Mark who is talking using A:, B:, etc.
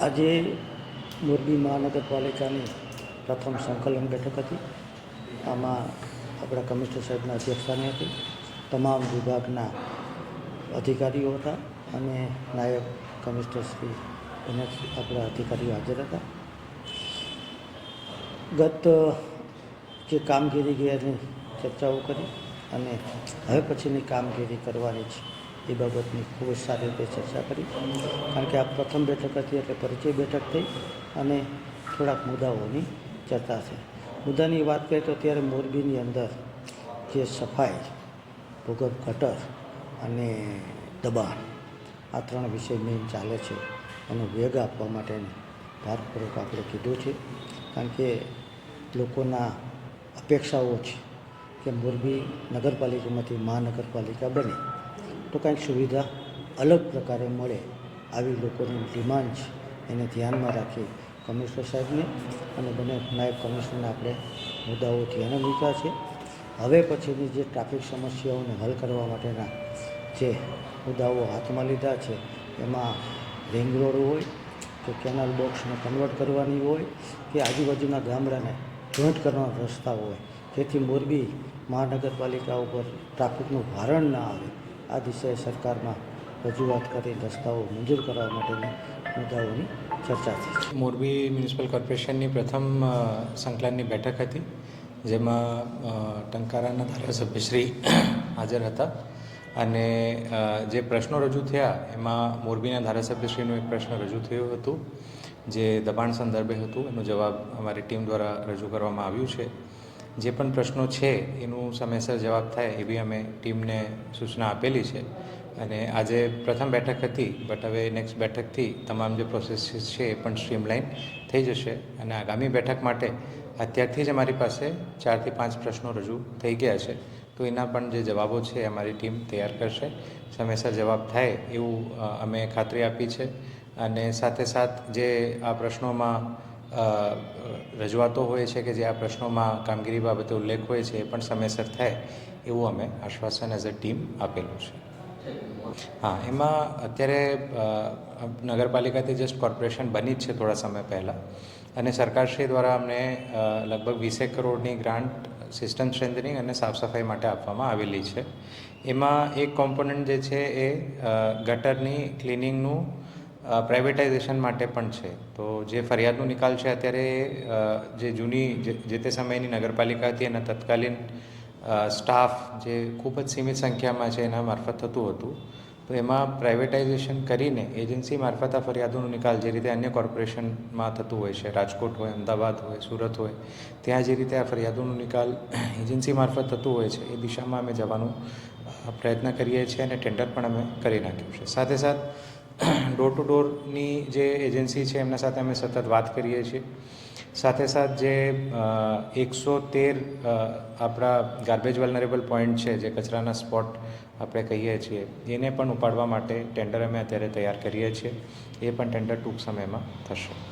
A: આજે મોરબી મહાનગરપાલિકાની પ્રથમ સંકલન બેઠક હતી. આમાં આપણા કમિશનર સાહેબના અધ્યક્ષસ્થાને હતી. તમામ વિભાગના અધિકારીઓ હતા અને નાયબ કમિશનર શ્રી અને આપણા અધિકારીઓ હાજર હતા. ગત જે કામગીરી ગયાની ચર્ચાઓ કરી અને હવે પછીની કામગીરી કરવાની છે. એ બાબતની ખૂબ જ સારી રીતે ચર્ચા કરી. કારણ કે આ પ્રથમ બેઠક હતી એટલે પરિચય બેઠક થઈ અને થોડાક મુદ્દાઓની ચર્ચા છે મુદ્દાની વાત કરીએ તો ત્યારે મોરબીની અંદર જે સફાઈ, ભૂગર્ભ ગટર અને દબાણ આ ત્રણ વિષય મેઇન ચાલે છે અને વેગ આપવા માટેની ભારપૂર્વક આપણે કીધું છે. કારણ કે લોકોના અપેક્ષાઓ છે કે મોરબી નગરપાલિકામાંથી મહાનગરપાલિકા બને. તો કાંઈક સુવિધા અલગ પ્રકારે મળે આવી લોકોની ડિમાન્ડ છે. એને ધ્યાનમાં રાખી કમિશનર સાહેબને અને બંને નાયબ કમિશનરને આપણે મુદ્દાઓ ધ્યાને મૂક્યા છે. હવે પછીની જે ટ્રાફિક સમસ્યાઓને હલ કરવા માટેના જે મુદ્દાઓ હાથમાં લીધા છે, એમાં રિંગ રોડ હોય, કે કેનાલ બોક્સને કન્વર્ટ કરવાની હોય, કે આજુબાજુના ગામડાને જોઈન્ટ કરવાના રસ્તા હોય, જેથી મોરબી મહાનગરપાલિકા ઉપર ટ્રાફિકનું ભારણ ના આવે. આ દિશાએ સરકારમાં રજૂઆત કરી રસ્તાઓ મંજૂર કરવા માટેની મુદ્દાઓની ચર્ચા થઈ
B: મોરબી મ્યુનિસિપલ કોર્પોરેશનની પ્રથમ સંકલનની બેઠક હતી, જેમાં ટંકારાના ધારાસભ્યશ્રી હાજર હતા. અને જે પ્રશ્નો રજૂ થયા, એમાં મોરબીના ધારાસભ્યશ્રીનો એક પ્રશ્ન રજૂ થયો હતો, જે દબાણ સંદર્ભે હતું. એનો જવાબ અમારી ટીમ દ્વારા રજૂ કરવામાં આવ્યું છે. જે પણ પ્રશ્નો છે, એનું સમયસર જવાબ થાય એવી અમે ટીમને સૂચના આપેલી છે. અને આજે પ્રથમ બેઠક હતી બટ હવે નેક્સ્ટ બેઠકથી તમામ જે પ્રોસેસીસ છે એ પણ સ્ટ્રીમલાઇન થઈ જશે. અને આગામી બેઠક માટે અત્યારથી જ અમારી પાસે ચારથી પાંચ પ્રશ્નો રજૂ થઈ ગયા છે. તો એના પણ જે જવાબો છે અમારી ટીમ તૈયાર કરશે. સમયસર જવાબ થાય એવું અમે ખાતરી આપી છે. અને સાથે સાથ જે આ પ્રશ્નોમાં રજૂઆતો હોય છે કે જે આ પ્રશ્નોમાં કામગીરી બાબતે ઉલ્લેખ હોય છે એ પણ સમયસર થાય એવું અમે આશ્વાસન એઝ અ ટીમ આપેલું છે. હા, એમાં અત્યારે નગરપાલિકાથી જસ્ટ કોર્પોરેશન બની જ છે થોડા સમય પહેલાં અને સરકારશ્રી દ્વારા અમને લગભગ વીસેક કરોડની ગ્રાન્ટ સિસ્ટમ સ્ટ્રેન્થનિંગ અને સાફ સફાઈ માટે આપવામાં આવેલી છે. એમાં એક કોમ્પોનન્ટ જે છે એ ગટરની ક્લિનિંગનું પ્રાઇવેટાઇઝેશન માટે પણ છે. તો જે ફરિયાદનો નિકાલ છે અત્યારે જે જૂની, જે તે સમયની નગરપાલિકા હતી એના તત્કાલીન સ્ટાફ જે ખૂબ જ સીમિત સંખ્યામાં છે એના મારફત થતું હતું. તો એમાં પ્રાઇવેટાઇઝેશન કરીને એજન્સી મારફત આ ફરિયાદોનો નિકાલ જે રીતે અન્ય કોર્પોરેશનમાં થતું હોય છે, રાજકોટ હોય, અમદાવાદ હોય, સુરત હોય, ત્યાં જે રીતે આ ફરિયાદોનો નિકાલ એજન્સી મારફત થતું હોય છે, એ દિશામાં અમે જવાનું પ્રયત્ન કરીએ છીએ અને ટેન્ડર પણ અમે કરી નાખ્યું છે. સાથે સાથ ડોર ટુ ડોરની જે એજન્સી છે, એમના સાથે અમે સતત વાત કરીએ છીએ. સાથે સાથ જે એકસો તેર આપણા ગાર્બેજ વેલનરેબલ પોઈન્ટ છે, જે કચરાના સ્પોટ આપણે કહીએ છીએ, એને પણ ઉપાડવા માટે ટેન્ડર અમે અત્યારે તૈયાર કરીએ છીએ. એ પણ ટેન્ડર ટૂંક સમયમાં થશે.